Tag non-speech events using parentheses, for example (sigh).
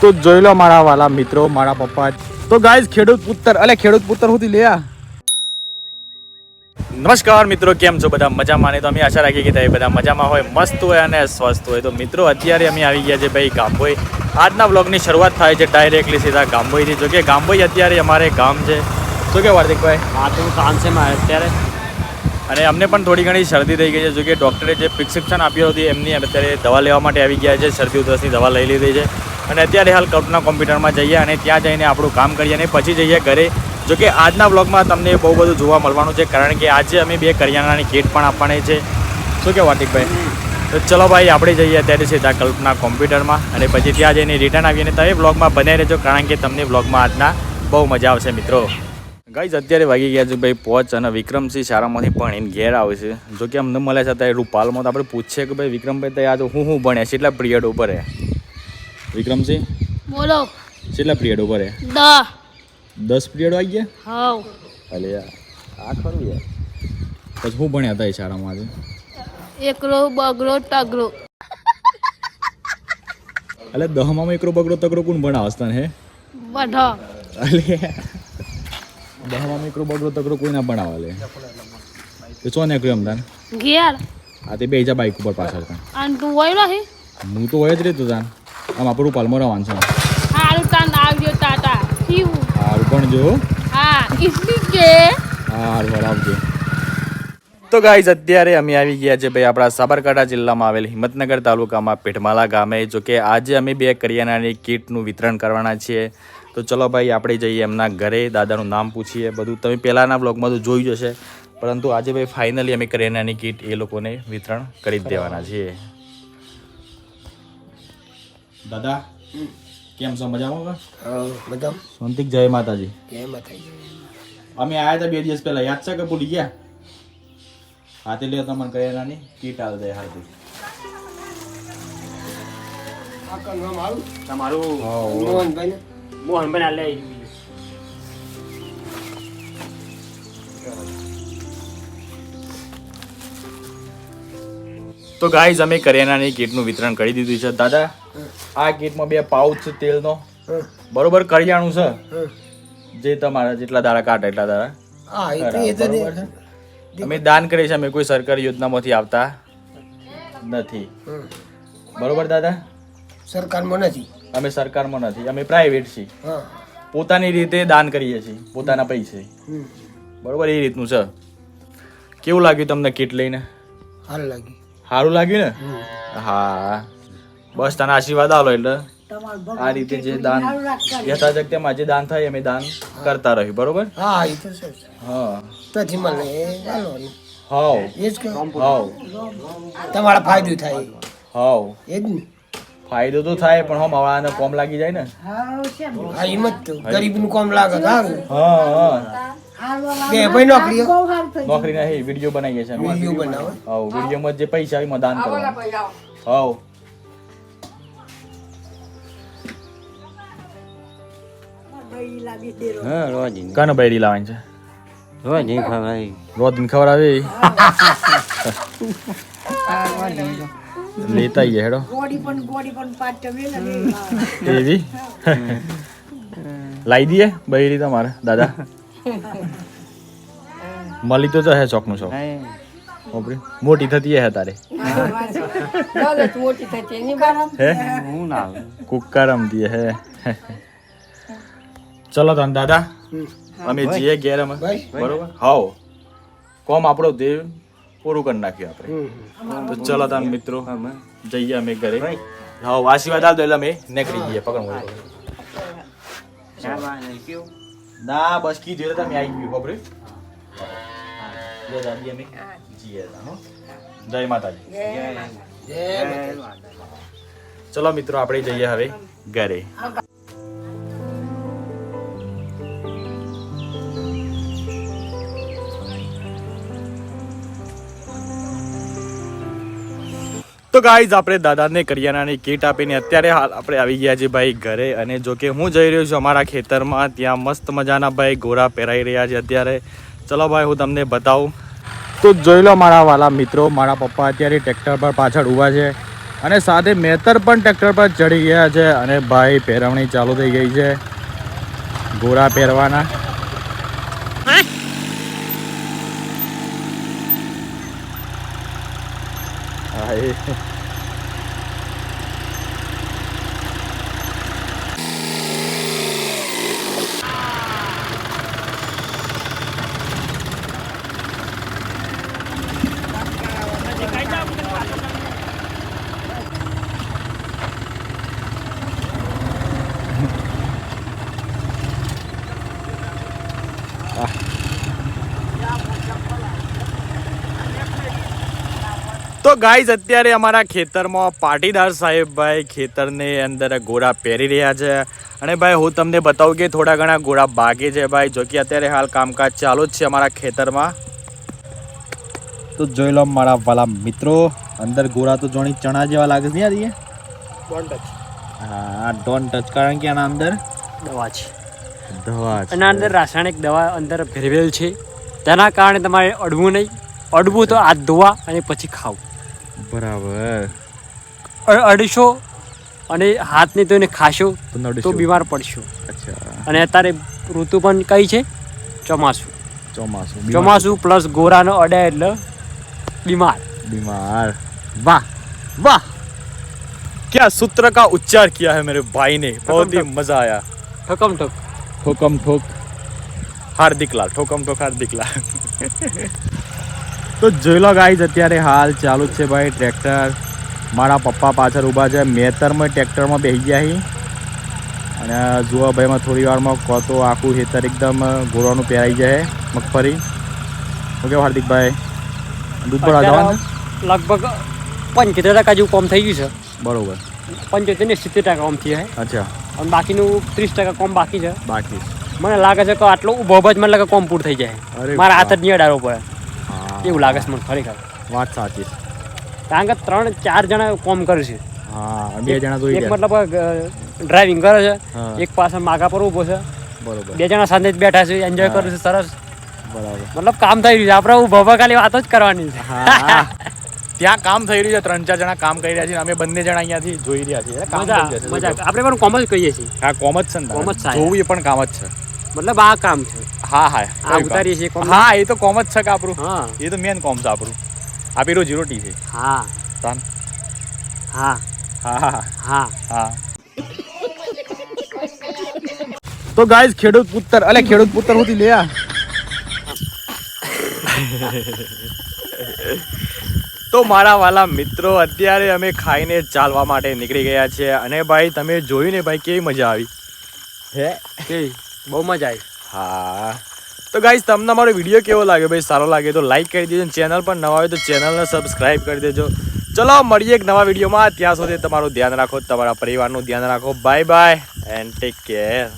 તો જોઈ લો મારા વાલા મિત્રો, મારા પપ્પા. તો ગાઈઝ ખેડૂત પુત્ર અલે, ખેડૂત પુત્ર સુધી લે નમસ્કાર મિત્રો, કેમ છો બધા? મજામાં ને? તો અમે આશા રાખીએ કે તમે બધા મજામાં હોય, મસ્ત હોય અને સ્વસ્થ હોય. તો મિત્રો, અત્યારે અમે આવી ગયા છે ભાઈ ગામભોઈ. આજના બ્લોગની શરૂઆત થાય છે ડાયરેક્ટલી સીધા ગામભોઈથી. જો કે ગામભોઈ અત્યારે અમારે ગામ છે. શું કે હાર્દિકભાઈ? હા, તો કામ છે મારે અત્યારે. અને અમને પણ થોડી ઘણી શરદી થઈ ગઈ છે. જો કે ડૉક્ટરે જે પ્રિસ્ક્રિપ્શન આપ્યું હતી, એમની અત્યારે દવા લેવા માટે આવી ગયા છે. શરદી ઉધરસની દવા લઈ લીધી છે. અને અત્યારે હાલ કલ્પના કોમ્પ્યુટરમાં જઈએ અને ત્યાં જઈને આપણું કામ કરીએ અને પછી જઈએ ઘરે. જોકે આજના બ્લોગમાં તમને બહુ બધું જોવા મળવાનું છે, કારણ કે આજે અમે બે કરિયાણાની કીટ પણ આપવાની છે. શું કે વાટિકભાઈ તો ચલો ભાઈ, આપણે જઈએ અત્યારે સીધા કલ્પના કોમ્પ્યુટરમાં અને પછી ત્યાં જઈને રિટર્ન આવીએ અને તમે બ્લોગમાં બનાવી રહેજો, કારણ કે તમને બ્લોગમાં આજના બહુ મજા આવશે મિત્રો. ગાઈઝ અત્યારે વાગી ગયા છે ભાઈ પોચ અને વિક્રમસિંહ શાળામાંથી પણ એને ઘેર આવે છે. જો કે અમને મળે છે અત્યારે રૂપાલમાં તો આપણે પૂછીએ કે ભાઈ વિક્રમભાઈ તો આજે હું હું ભણ્યા? કેટલા પિરિયડ ઉપર હે? વિક્રમસિંહ? બોલો. કેટલા પિરિયડ ઉપર હે? દસ પિરિયડ આવી ગયા? હાવ. અલે યાર આ ખરું યાર. પછી હું ભણ્યા હતા એ શાળામાં આજે બગડો બગરો ટગરો એટલે દહમાં એકરો બગડો તગડો કોણ ભણાવસ તને હે? બધા. અલે દહમાં એકરો બગડો તગડો કોઈ ના પણ આવે એ ચો ને એમ તાન ઘેર. આ તે બે જા બાઈક ઉપર પાછળ તા. અને તું હોય નહીં હું તો હોય જ રહેતો તાન આમ આપણું પાલમાં રહેવાનું છે. સારું તાન આવજો તાતા. હારું પણ જો. હા ઇસલી કે. સારું આવજો. તો ગાઈઝ અત્યારે અમે આવી ગયા છે ભાઈ આપણા સાબરકાંઠા જિલ્લામાં આવેલ હિંમતનગર તાલુકામાં પેઠમાલા ગામે. જો કે આજે અમે બે કરિયાણાની કીટનું વિતરણ કરવાના છીએ. તો ચલો ભાઈ આપણે જઈએ એમના ઘરે. દાદાનું નામ પૂછીએ. બધું તમે પહેલાંના બ્લોગમાં તો જોઈ જશે પરંતુ આજે ભાઈ ફાઇનલી અમે કરિયાણાની કીટ એ લોકોને વિતરણ કરી દેવાના છીએ. દાદા કેમ છો? મજામાં શાંતિક? જય માતાજી. જય માતાજી. અમે આવ્યા હતા બે દિવસ પહેલા. યાદ છે કે ભૂલી ગયા? હાથે લ્યો તમને કરિયાણાની કીટ આલ દે હાથી તમારું મોહનભાઈ મોહનભાઈ આલે. તો ગાઈઝ અમે કરિયાણાની કીટનું વિતરણ કરી દીધું છે. દાદા આ કીટમાં બે પાઉચ છે તેલનો. બરોબર કરિયાણું છે? જે તમારા જેટલા દાડા કાઢે એટલા દાડા. હા એ તો? અમે દાન કરીએ છીએ અમે કોઈ સરકારી યોજનામાંથી આવતા નથી. બરોબર દાદા? સરકારમાં નથી. અમે સરકારમાં નથી અમે પ્રાઇવેટ છીએ. પોતાની રીતે દાન કરીએ છીએ પોતાના પૈસે. બરોબર એ રીતનું છે. કેવું લાગ્યું તમને કીટ લઈને? સારું લાગ્યું. સારું લાગ્યું ને? હા. બસ તને આશીર્વાદ આલો એટલે. આ રીતે જે દાન યથાશક્તિમાં જે દાન થાય અમે દાન કરતા રહ્યું બરોબર? હા એ તો છે હા. ત્યાંથી મને હાલો. હાવ એ જ કે હાવ તમારા ફાયદો થાય. હાવ એ જ ને. ફાયદો તો થાય પણ હમ હવાને કોમ લાગી જાય ને. હા જ તો. ગરીબનું કોમ લાગે હા હા બે ભાઈ નોકરીઓ. નોકરી નહીં વીડિયો બનાવીએ છીએ વીડિયો બનાવો. હા વીડિયો વિડીયોમાં જે પૈસા આવે એમાં દાન કરવાનું. હાવ હા રોજ કાનો બૈરી લાવવાની છે? રોજ નહીં ખવાય રોજ ખબર આવે? લેતા આઈએ હેડો. એવી? લાવી દઈએ બૈરી તમારે દાદા. મળી તો જશે ચોકનું ચોક ઓપરી મોટી થતી હે તારે. હે હું? ના કુક્કા રમતી હે. ચલો તન દાદા અમે જઈએ ઘેર અમે. બરોબર? હાવ કોમ આપણો દેવ પૂરું કરી નાખ્યું આપણે. તો ચલો તાન મિત્રો જઈએ અમે ઘરે. હાવ આશીર્વાદ દો એટલે અમે નીકળી જઈએ. પકડ ના બસ કીધું એટલે તમે આવી ગયું ખબર જય અમે જઈએ હો. જય માતાજી. ચલો મિત્રો આપણે જઈએ હવે ઘરે. તો ગાઈઝ આપણે દાદાને કરિયાણાની કીટ આપીને અત્યારે હાલ આપણે આવી ગયા છીએ ભાઈ ઘરે. અને જો કે હું જઈ રહ્યો છું અમારા ખેતરમાં. ત્યાં મસ્ત મજાના ભાઈ ગોરા પહેરાઈ રહ્યા છે અત્યારે. ચલો ભાઈ, હું તમને બતાવું. તો જોઈ લો મારા વાલા મિત્રો, મારા પપ્પા અત્યારે ટ્રેક્ટર પર પાછળ ઊભા છે. અને સાથે મેતર પણ ટ્રેક્ટર પર ચડી ગયા છે. અને ભાઈ, પહેરવણી ચાલુ થઈ ગઈ છે. ઘોડા પહેરવાના. હા, (laughs) તો ગાઈઝ અત્યારે અમારા ખેતરમાં પાટીદાર સાહેબભાઈ ખેતરની અંદર ગોળા પહેરી રહ્યા છે. અને ભાઈ હું તમને બતાવું કે થોડા ઘણા ગોળા બાકી છે ભાઈ. જો કે અત્યારે હાલ કામકાજ ચાલુ જ છે અમારા ખેતરમાં. તો જોઈ લો મારા વાલા મિત્રો અંદર ગોળા તો જોણી ચણા જેવા લાગે છે યાર ये હા ડોન્ટ ટચ કારણ કે આના અંદર દવા છે. દવા અને અંદર રાસાયણિક દવા અંદર ભેરવેલ છે. તેના કારણે તમારે અડવું નહીં. અડવું તો હાથ ધોવા અને પછી ખાવું. બરાબર અ- અડશો અને હાથને ધોઈને ખાશો તો નડશું. તો બીમાર પડશો અચ્છા અને અત્યારે ઋતુ પણ કઈ છે ચોમાસું ચોમાસું ચોમાસું પ્લસ ગોરાનો અડે એટલે બીમાર बीमार वाह वाह क्या सूत्र का उच्चार किया है मेरे भाई ने बहुत ही मजा आया ઠકમ ઠક ठोकम ठोक હાર્દિક લાલ ઠોકમ ઠોક હાર્દિક લાલ તો જોઈ લો ગાઈઝ અત્યારે હાલ ચાલુ જ છે ભાઈ ટ્રેક્ટર. મારા પપ્પા પાછળ ઊભા છે. મેતરમાં ટ્રેક્ટરમાં બેસી ગયા હી. અને જુઓ ભાઈમાં થોડી વારમાં કહો તો આખું ખેતર એકદમ ઘોડાનું પહેરાઈ જાય મગફળી. ઓકે હાર્દિકભાઈ દૂધ પર લગભગ પંચોતેર ટકા જેવું કોમ થઈ ગયું બરોબર. છે પંચોતેર ને સિત્તેર ટકા કોમ થયા અચ્છા. અને બાકીનું ત્રીસ ટકા કોમ બાકી છે. બાકી. મને લાગે છે કે આટલો ઊભો જ મને લાગે કોમ પૂરું થઈ જાય. મારા હાથ જ નિયડારો પડે. એવું લાગે છે મને ખરેખર. વાત સાચી છે. કારણ કે ત્રણ ચાર જણા કોમ કરે છે. હા બે જણા જોઈ એક મતલબ ડ્રાઇવિંગ કરે છે. એક પાછળ માગા પર ઊભો છે. બરોબર. બે જણા સાથે જ બેઠા છે એન્જોય કરે છે સરસ. બરાબર. મતલબ કામ થઈ રહ્યું છે. આપણે ઊભા ખાલી વાતો જ કરવાની છે. (laughs) ત્યાં કામ થઈ રહ્યું છે. ત્રણ ચાર જણા કામ કરી રહ્યા છે અમે બંને જણા અહીંયાથી જોઈ રહ્યા છીએ. આપણે પણ કોમ જ કહીએ છીએ. હા કોમ જ છે કોમ જ જોવું એ પણ કામ જ છે. મતલબ આ કામ છે. હા હા આ ઉતારીએ છીએ કોમ. હા એ તો કોમ જ છે કે આપણું. હા. એ તો મેન કોમ છે આપણું. આપી રોજી રોટી છે. હા. તાન. હા. હા હા હા. તો ગાઈઝ ખેડૂત પુત્ર અલે ખેડૂત પુત્ર હોતી લે આ. તો મારા વાલા મિત્રો અત્યારે અમે ખાઈને ચાલવા માટે નીકળી ગયા છે અને ભાઈ તમે જોયું ને ભાઈ કેવી મજા આવી? હે? એ બહુ મજા આવી. હા. તો ગાઈઝ તમને મારો વીડિયો કેવો લાગ્યો? ભાઈ, સારો લાગે તો લાઈક કરી દેજો ચેનલ પર નવા હોય તો ચેનલને સબસ્ક્રાઇબ કરી દેજો. ચલો, મળીએ એક નવા વિડીયોમાં ત્યાં સુધી તમારું ધ્યાન રાખો, તમારા પરિવારનું ધ્યાન રાખો. Bye bye and take care